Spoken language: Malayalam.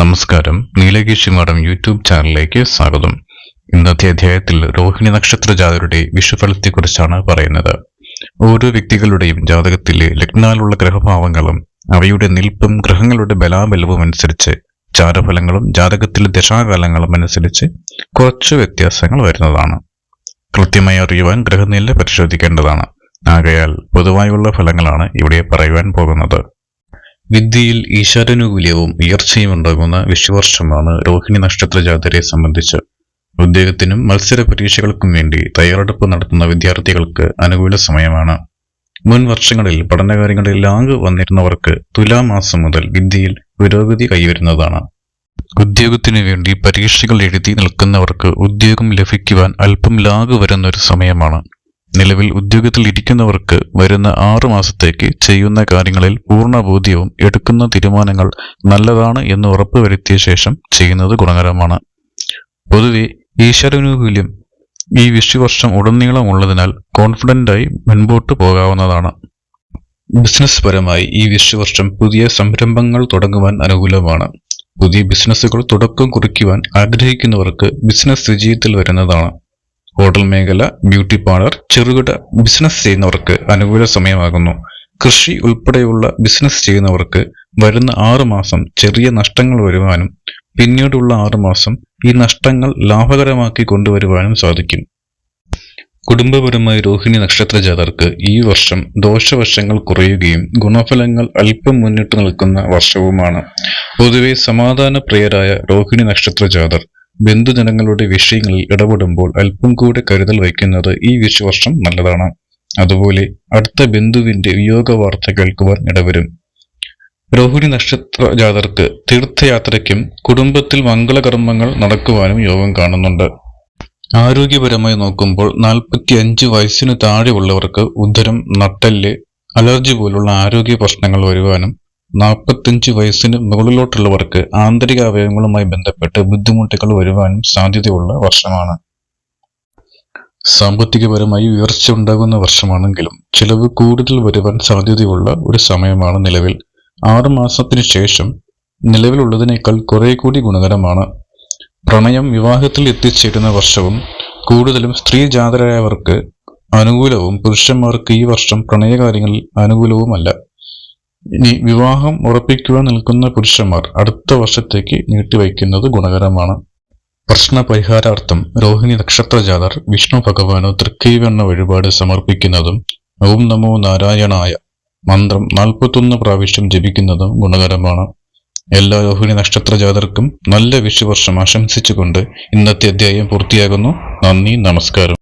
നമസ്കാരം. നീലകേശി മാഡം യൂട്യൂബ് ചാനലിലേക്ക് സ്വാഗതം. ഇന്നത്തെ അധ്യായത്തിൽ രോഹിണി നക്ഷത്ര ജാതരുടെ വിഷുഫലത്തെക്കുറിച്ചാണ് പറയുന്നത്. ഓരോ വ്യക്തികളുടെയും ജാതകത്തിലെ ലഗ്നാലുള്ള ഗ്രഹഭാവങ്ങളും അവയുടെ നിൽപ്പും ഗ്രഹങ്ങളുടെ ബലാബലവും അനുസരിച്ച് ചാരഫലങ്ങളും ജാതകത്തിലെ ദശാകാലങ്ങളും അനുസരിച്ച് കുറച്ച് വ്യത്യാസങ്ങൾ വരുന്നതാണ്. കൃത്യമായി അറിയുവാൻ ഗ്രഹനില പരിശോധിക്കേണ്ടതാണ്. ആകയാൽ പൊതുവായുള്ള ഫലങ്ങളാണ് ഇവിടെ പറയുവാൻ പോകുന്നത്. വിദ്യയിൽ ഈശ്വരാനുകൂല്യവും ഉയർച്ചയും ഉണ്ടാകുന്ന വിശ്വവർഷമാണ് രോഹിണി നക്ഷത്ര ജാതരെ സംബന്ധിച്ച്. ഉദ്യോഗത്തിനും മത്സര പരീക്ഷകൾക്കും വേണ്ടി തയ്യാറെടുപ്പ് നടത്തുന്ന വിദ്യാർത്ഥികൾക്ക് അനുകൂല സമയമാണ്. മുൻ വർഷങ്ങളിൽ പഠനകാര്യങ്ങളിൽ ലാങ് വന്നിരുന്നവർക്ക് തുലാമാസം മുതൽ വിദ്യയിൽ പുരോഗതി കൈവരുന്നതാണ്. ഉദ്യോഗത്തിനു വേണ്ടി പരീക്ഷകൾ എഴുതി നിൽക്കുന്നവർക്ക് ഉദ്യോഗം ലഭിക്കുവാൻ അല്പം ലാഗ് വരുന്ന ഒരു സമയമാണ്. നിലവിൽ ഉദ്യോഗത്തിൽ ഇരിക്കുന്നവർക്ക് വരുന്ന ആറു മാസത്തേക്ക് ചെയ്യുന്ന കാര്യങ്ങളിൽ പൂർണ ബോധ്യവും എടുക്കുന്ന തീരുമാനങ്ങൾ നല്ലതാണ് എന്ന് ഉറപ്പുവരുത്തിയ ശേഷം ചെയ്യുന്നത് ഗുണകരമാണ്. പൊതുവെ ഈശ്വരാനുകൂല്യം ഈ വിഷുവർഷം ഉടനീളം ഉള്ളതിനാൽ കോൺഫിഡന്റായി മുൻപോട്ട് പോകാവുന്നതാണ്. ബിസിനസ് പരമായി ഈ വിഷുവർഷം പുതിയ സംരംഭങ്ങൾ തുടങ്ങുവാൻ അനുകൂലമാണ്. പുതിയ ബിസിനസ്സുകൾ തുടക്കം കുറിക്കുവാൻ ആഗ്രഹിക്കുന്നവർക്ക് ബിസിനസ് വിജയത്തിൽ വരുന്നതാണ്. ഹോട്ടൽ മേഖല ബ്യൂട്ടി പാർലർ ചെറുകിട ബിസിനസ് ചെയ്യുന്നവർക്ക് അനുകൂല സമയമാകുന്നു. കൃഷി ഉൾപ്പെടെയുള്ള ബിസിനസ് ചെയ്യുന്നവർക്ക് വരുന്ന ആറു മാസം ചെറിയ നഷ്ടങ്ങൾ വരുവാനും പിന്നീടുള്ള ആറു മാസം ഈ നഷ്ടങ്ങൾ ലാഭകരമാക്കി കൊണ്ടുവരുവാനും സാധിക്കും. കുടുംബപരമായി രോഹിണി നക്ഷത്ര ജാതർക്ക് ഈ വർഷം ദോഷവശങ്ങൾ കുറയുകയും ഗുണഫലങ്ങൾ അല്പം മുന്നിട്ട് നിൽക്കുന്ന വർഷവുമാണ്. പൊതുവെ സമാധാന പ്രിയരായ രോഹിണി നക്ഷത്ര ജാതർ ബന്ധുജനങ്ങളുടെ വിഷയങ്ങളിൽ ഇടപെടുമ്പോൾ അല്പം കൂടെ കരുതൽ വയ്ക്കുന്നത് ഈ വിശ്വർഷം നല്ലതാണ്. അതുപോലെ അടുത്ത ബന്ധുവിന്റെ വിയോഗ വാർത്ത കേൾക്കുവാൻ ഇടവരും. രോഹിണി നക്ഷത്ര ജാതർക്ക് തീർത്ഥയാത്രയ്ക്കും കുടുംബത്തിൽ മംഗളകർമ്മങ്ങൾ നടക്കുവാനും യോഗം കാണുന്നുണ്ട്. ആരോഗ്യപരമായി നോക്കുമ്പോൾ നാൽപ്പത്തി അഞ്ച് വയസ്സിന് താഴെയുള്ളവർക്ക് ഉദരം നട്ടൽ അലർജി പോലുള്ള ആരോഗ്യ പ്രശ്നങ്ങൾ വരുവാനും നാൽപ്പത്തഞ്ച് വയസ്സിന് മുകളിലോട്ടുള്ളവർക്ക് ആന്തരിക അവയവങ്ങളുമായി ബന്ധപ്പെട്ട് ബുദ്ധിമുട്ടുകൾ വരുവാനും സാധ്യതയുള്ള വർഷമാണ്. സാമ്പത്തികപരമായി ഉയർച്ച ഉണ്ടാകുന്ന വർഷമാണെങ്കിലും ചിലവ് കൂടുതൽ വരുവാൻ സാധ്യതയുള്ള ഒരു സമയമാണ് നിലവിൽ. ആറു മാസത്തിനു ശേഷം നിലവിലുള്ളതിനേക്കാൾ കുറെ കൂടി ഗുണകരമാണ്. പ്രണയം വിവാഹത്തിൽ എത്തിച്ചേരുന്ന വർഷവും കൂടുതലും സ്ത്രീ ജാതരായവർക്ക് അനുകൂലവും പുരുഷന്മാർക്ക് ഈ വർഷം പ്രണയകാര്യങ്ങളിൽ അനുകൂലവുമല്ല. ഇനി വിവാഹം ഉറപ്പിക്കുവാൻ നിൽക്കുന്ന പുരുഷന്മാർ അടുത്ത വർഷത്തേക്ക് നീട്ടിവയ്ക്കുന്നത് ഗുണകരമാണ്. പ്രശ്ന പരിഹാരാർത്ഥം രോഹിണി നക്ഷത്ര ജാതർ വിഷ്ണു ഭഗവാന് തൃക്കൈവെണ്ണ വഴിപാട് സമർപ്പിക്കുന്നതും ഓം നമോ നാരായണായ മന്ത്രം നാൽപ്പത്തൊന്ന് പ്രാവശ്യം ജപിക്കുന്നതും ഗുണകരമാണ്. എല്ലാ രോഹിണി നക്ഷത്ര ജാതർക്കും നല്ല വിഷുവർഷം ആശംസിച്ചുകൊണ്ട് ഇന്നത്തെ അധ്യായം പൂർത്തിയാകുന്നു. നന്ദി നമസ്കാരം.